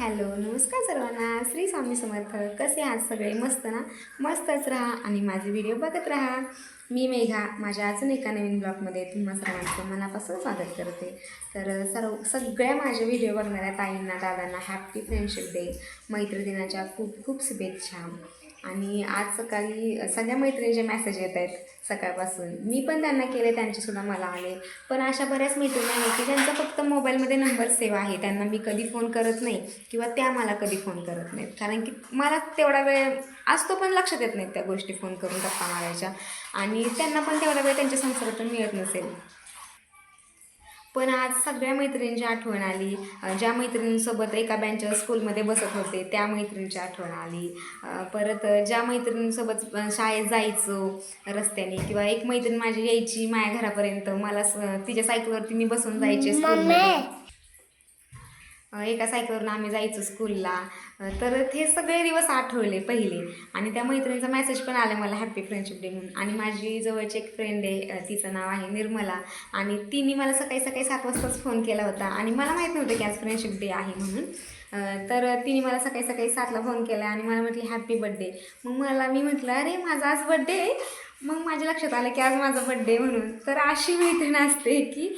Hello नमस्कार सर्वांना. श्री स्वामी समर्थ. कसे आहात सगळे? मस्त ना? मस्तच राहा आणि माझे व्हिडिओ बघत राहा. मी मेघा माझ्या अजून एका नवीन ब्लॉगमध्ये तुम्हा सर्वांचं मनापासून स्वागत करते. तर सर्व सगळ्या माझे व्हिडिओ बघणाऱ्या ताईंना दादांना हॅप्पी फ्रेंडशिप डे मैत्रिदिनाच्या खूप खूप शुभेच्छा. आणि आज सकाळी सगळ्या मैत्रिणीचे मेसेज येत आहेत सकाळपासून. मी पण त्यांना केले त्यांचेसुद्धा मला आले. पण अशा बऱ्याच मैत्रिणी आहेत की ज्यांचा फक्त मोबाईलमध्ये नंबर सेव्ह आहे. त्यांना मी कधी फोन करत नाही किंवा त्या मला कधी फोन करत नाहीत. कारण की मला तेवढा वेळ असतो पण लक्षात येत नाहीत त्या गोष्टी फोन करून गप्पा मारायच्या. आणि त्यांना पण तेवढा वेळ त्यांच्या संसारातून मिळत नसेल. पण आज सगळ्या मैत्रिणींची आठवण आली. ज्या मैत्रिणींसोबत एका बेंचवर स्कूलमध्ये बसत होते त्या मैत्रिणींची आठवण आली. परत ज्या मैत्रिणींसोबत शाळेत जायचो रस्त्याने किंवा एक मैत्रीण माझी यायची माझ्या घरापर्यंत मला तिच्या सायकलवरती मी बसून जायचे स्कूलमध्ये एका सायकलवरून आम्ही जायचो स्कूलला तर ते सगळे दिवस आठवले पहिले. आणि त्या मैत्रिणीचा मेसेज पण आला मला हॅपी फ्रेंडशिप डे म्हणून. आणि माझी जवळची एक फ्रेंड आहे तिचं नाव आहे निर्मला. आणि तिने मला सकाळी सकाळी सात वाजताच फोन केला होता. आणि मला माहीत नव्हतं की आज फ्रेंडशिप डे आहे म्हणून. तर तिने मला सकाळी सकाळी सातला फोन केला आणि मला म्हटली हॅपी बड्डे मग मला मी म्हटलं अरे माझा आज बड्डे आहे. मग माझ्या लक्षात आलं की आज माझा बड्डे म्हणून. तर अशी मैत्रीण असते की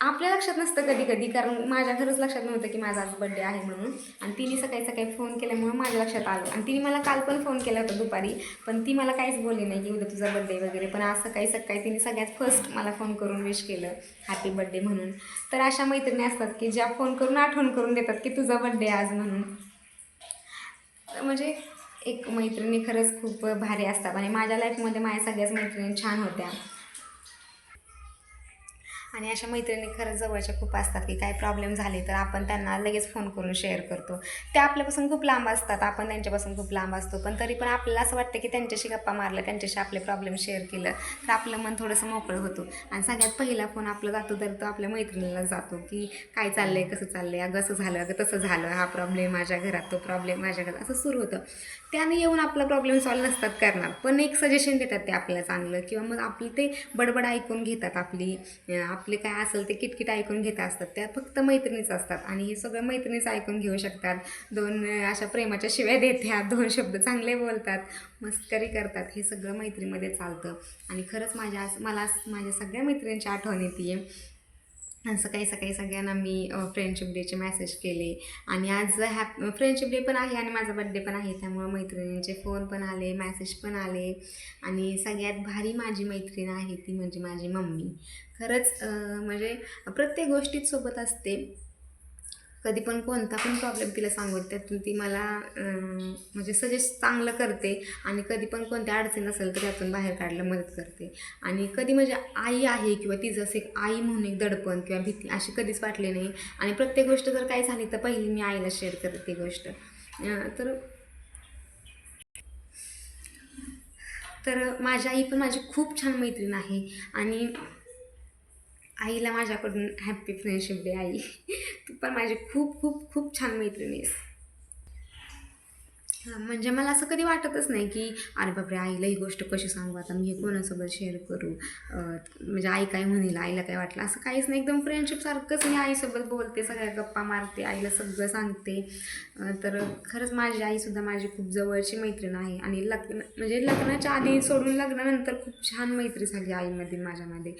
आपल्या लक्षात नसतं कधी कधी कारण माझ्या खरंच लक्षात नव्हतं की माझा आज बड्डे आहे म्हणून. आणि तिने सकाळी सकाळी फोन केल्यामुळे माझ्या लक्षात आलं. आणि तिने मला काल पण फोन केला होता दुपारी पण ती मला काहीच बोलली नाही की उद्या तुझा बड्डे वगैरे. पण आज सकाळी सकाळी तिने सगळ्यात फर्स्ट मला फोन करून विश केलं हॅपी बड्डे म्हणून. तर अशा मैत्रिणी असतात की ज्या फोन करून आठवण करून देतात की तुझा बड्डे आज म्हणून. म्हणजे एक मैत्रिणी खरंच खूप भारी असतात. आणि माझ्या लाईफमध्ये माझ्या सगळ्याच मैत्रिणी छान होत्या. आणि अशा मैत्रिणी खरंच जवळच्या खूप असतात की काही प्रॉब्लेम झाले तर आपण त्यांना लगेच फोन करून शेअर करतो. त्या आपल्यापासून खूप लांब असतात आपण त्यांच्यापासून खूप लांब असतो. पण तरी पण आपल्याला असं वाटतं की त्यांच्याशी गप्पा मारलं त्यांच्याशी आपले प्रॉब्लेम शेअर केलं तर आपलं मन थोडंसं मोकळं होतं. आणि सगळ्यात पहिला फोन आपला जातो तर तो आपल्या मैत्रिणीला जातो की काय चाललं आहे कसं चाललंय अगं असं झालं अगं तसं झालं हा प्रॉब्लेम माझ्या घरात तो प्रॉब्लेम माझ्या घरात असं सुरू होतं. त्याने येऊन आपला प्रॉब्लेम सॉल्व नसतात करणार पण एक सजेशन देतात ते आपल्याला चांगलं किंवा मग आपलं ते बडबड ऐकून घेतात आपली आप आपले काय असेल ते किटकिट ऐकून घेत असतात. त्या फक्त मैत्रिणीच असतात आणि हे सगळं मैत्रिणीच ऐकून घेऊ शकतात. दोन अशा प्रेमाच्या शिव्या देतात दोन शब्द चांगले बोलतात मस्करी करतात. हे सगळं मैत्रीमध्ये चालतं. आणि खरंच माझ्या मला माझ्या सगळ्या मैत्रिणींची आठवण येते सकाळी सकाळी सगळ्यांना मी फ्रेंडशिप डेचे मेसेज केले. आणि आज हॅप फ्रेंडशिप डे पण आहे आणि माझा बड्डे पण आहे त्यामुळं मैत्रिणींचे फोन पण आले मेसेज पण आले. आणि सगळ्यात भारी माझी मैत्रीण आहे ती म्हणजे माझी मम्मी. खरंच म्हणजे प्रत्येक गोष्टीत सोबत असते. कधी पण कोणता पण प्रॉब्लेम तिला सांगू त्यातून ती मला म्हणजे सजेस्ट चांगलं करते आणि कधी पण कोणत्या अडचण असेल तर त्यातून बाहेर काढायला मदत करते. आणि कधी म्हणजे आई आहे किंवा तिचं असं एक आई म्हणून एक दडपण किंवा भीती अशी कधीच वाटली नाही. आणि प्रत्येक गोष्ट जर काही झाली तर पहिली मी आईला शेअर करते ती गोष्ट. तर तर माझी आई पण माझी खूप छान मैत्रीण आहे. आणि आईला माझ्याकडून हॅपी फ्रेंडशिप डे आई. पण माझी खूप खूप खूप छान मैत्रिणी आहेस हां म्हणजे मला असं कधी वाटतच नाही की अरे बापरे आईला ही गोष्ट कशी सांगू? आता मी हे कोणासोबत शेअर करू? म्हणजे आई काय म्हणेल? आईला काय वाटलं? असं काहीच नाही. एकदम फ्रेंडशिपसारखंच मी आईसोबत बोलते सगळ्या गप्पा मारते आईला सगळं सांगते. तर खरंच माझी आईसुद्धा माझी खूप जवळची मैत्रीण आहे. आणि लग्न म्हणजे लग्नाच्या आधी सोडून लग्नानंतर खूप छान मैत्री झाली आईमध्ये माझ्यामध्ये.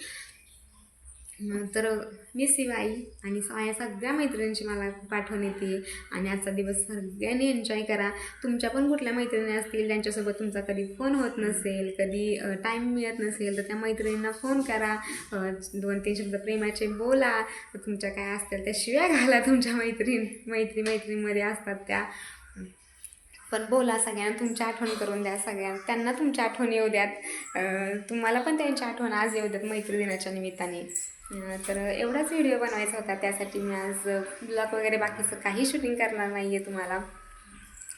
तर मी शिवाई आणि या सगळ्या मैत्रिणींची मला पाठवण येते. आणि आजचा दिवस सगळ्यांनी एन्जॉय करा. तुमच्या पण कुठल्या मैत्रिणी असतील ज्यांच्यासोबत तुमचा कधी फोन होत नसेल कधी टाईम मिळत नसेल तर त्या मैत्रिणींना फोन करा. दोन तीन शब्द प्रेमाचे बोला. तुमच्या काय असतील त्या शिव्या घाला. तुमच्या मैत्रीण मैत्री मैत्रिणीमध्ये असतात त्या. पण बोला सगळ्यांना तुमची आठवण करून द्या सगळ्यांना. त्यांना तुमची आठवण येऊ द्यात. तुम्हाला पण त्यांची आठवण आज येऊ द्यात मैत्री दिनाच्या निमित्ताने. तर एवढाच व्हिडिओ बनवायचा होता. त्यासाठी मी आज ब्लॉग वगैरे बाकीचं काही शूटिंग करणार नाही आहे तुम्हाला.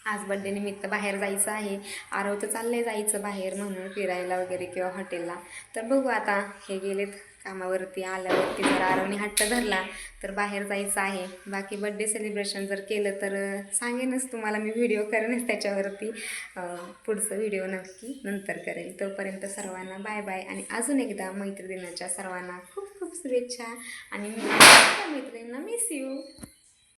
आज बड्डे निमित्त बाहेर जायचं आहे. आरव तर चाललंय जायचं बाहेर म्हणून फिरायला वगैरे किंवा हॉटेलला तर बघू आता हे गेलेत. कामावरती आल्यावरती जर आरवणी हट्ट धरला तर बाहेर जायचं आहे. बाकी बड्डे सेलिब्रेशन जर केलं तर सांगेनच तुम्हाला मी व्हिडिओ करेनच त्याच्यावरती. पुढचं व्हिडिओ नक्की नंतर करेल. तोपर्यंत सर्वांना बाय बाय आणि अजून एकदा मैत्रिणींच्या सर्वांना खूप खूप शुभेच्छा आणि मी मैत्रिणींना मिस यू